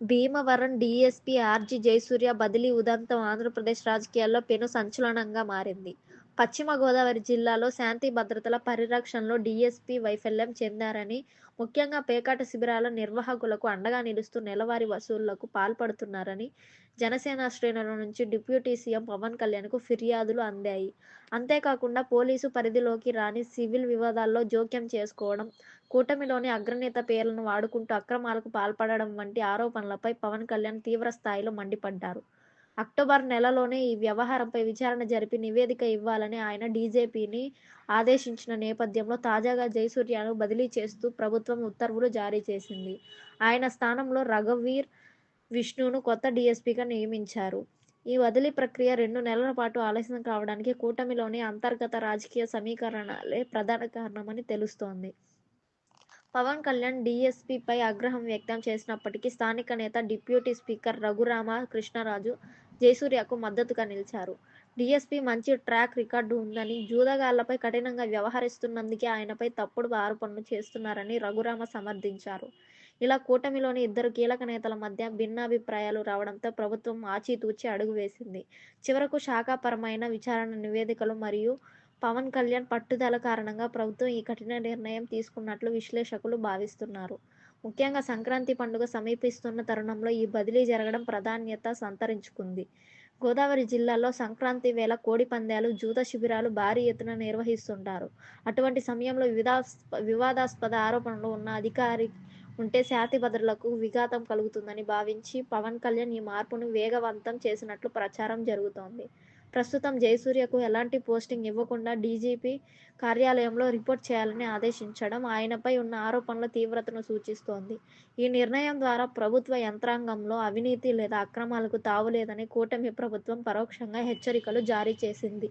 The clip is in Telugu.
భీమవరం డీఎస్పీ ఆర్జీ జయసూర్య బదిలీ ఉదంతం ఆంధ్రప్రదేశ్ రాజకీయాల్లో పెను సంచలనంగా మారింది. పశ్చిమ గోదావరి జిల్లాలో శాంతి భద్రతల పరిరక్షణలో డీఎస్పీ వైఫల్యం చెందారని, ముఖ్యంగా పేకాట శిబిరాల నిర్వాహకులకు అండగా నిలుస్తూ నెలవారీ వసూళ్ళకు పాల్పడుతున్నారని జనసేన శ్రేణుల నుంచి డిప్యూటీ సీఎం పవన్ కళ్యాణ్కు ఫిర్యాదులు అందాయి. అంతేకాకుండా పోలీసు పరిధిలోకి రాని సివిల్ వివాదాల్లో జోక్యం చేసుకోవడం, కూటమిలోని అగ్రనేత పేర్లను వాడుకుంటూ అక్రమాలకు పాల్పడడం వంటి ఆరోపణలపై పవన్ కల్యాణ్ తీవ్రస్థాయిలో మండిపడ్డారు. అక్టోబర్ నెలలోనే ఈ వ్యవహారంపై విచారణ జరిపి నివేదిక ఇవ్వాలని ఆయన డీజేపీని ఆదేశించిన నేపథ్యంలో తాజాగా జయసూర్యను బదిలీ చేస్తూ ప్రభుత్వం ఉత్తర్వులు జారీ చేసింది. ఆయన స్థానంలో రఘువీర్ విష్ణును కొత్త డీఎస్పీగా నియమించారు. ఈ బదిలీ ప్రక్రియ రెండు నెలల పాటు ఆలస్యం కావడానికి కూటమిలోని అంతర్గత రాజకీయ సమీకరణాలే ప్రధాన కారణమని తెలుస్తోంది. పవన్ కళ్యాణ్ డిఎస్పీపై ఆగ్రహం వ్యక్తం చేసినప్పటికీ స్థానిక నేత, డిప్యూటీ స్పీకర్ రఘురామ కృష్ణరాజు జయసూర్యకు మద్దతుగా నిలిచారు. డీఎస్పీ మంచి ట్రాక్ రికార్డు ఉందని, జూదగాళ్ళపై కఠినంగా వ్యవహరిస్తున్నందుకే ఆయనపై తప్పుడు ఆరోపణలు చేస్తున్నారని రఘురామ సమర్థించారు. ఇలా కూటమిలోని ఇద్దరు కీలక నేతల మధ్య భిన్నాభిప్రాయాలు రావడంతో ప్రభుత్వం ఆచితూచి అడుగు వేసింది. చివరకు శాఖాపరమైన విచారణ నివేదికలు మరియు పవన్ కళ్యాణ్ పట్టుదల కారణంగా ప్రభుత్వం ఈ కఠిన నిర్ణయం తీసుకున్నట్లు విశ్లేషకులు భావిస్తున్నారు. ముఖ్యంగా సంక్రాంతి పండుగ సమీపిస్తున్న తరుణంలో ఈ బదిలీ జరగడం ప్రాధాన్యత సంతరించుకుంది. గోదావరి జిల్లాలో సంక్రాంతి వేళ కోడి పందాలు జూత శిబిరాలు భారీ ఎత్తున నిర్వహిస్తుంటారు. అటువంటి సమయంలో వివాదాస్పద ఆరోపణలు ఉన్న అధికారి ఉంటే శాతి భద్రులకు విఘాతం కలుగుతుందని భావించి పవన్ కళ్యాణ్ ఈ మార్పును వేగవంతం చేసినట్లు ప్రచారం జరుగుతోంది. ప్రస్తుతం జయసూర్యకు ఎలాంటి పోస్టింగ్ ఇవ్వకుండా డీజీపీ కార్యాలయంలో రిపోర్ట్ చేయాలని ఆదేశించడం ఆయనపై ఉన్న ఆరోపణల తీవ్రతను సూచిస్తోంది. ఈ నిర్ణయం ద్వారా ప్రభుత్వ యంత్రాంగంలో అవినీతి లేదా అక్రమాలకు తావులేదని కూటమి ప్రభుత్వం పరోక్షంగా హెచ్చరికలు జారీ చేసింది.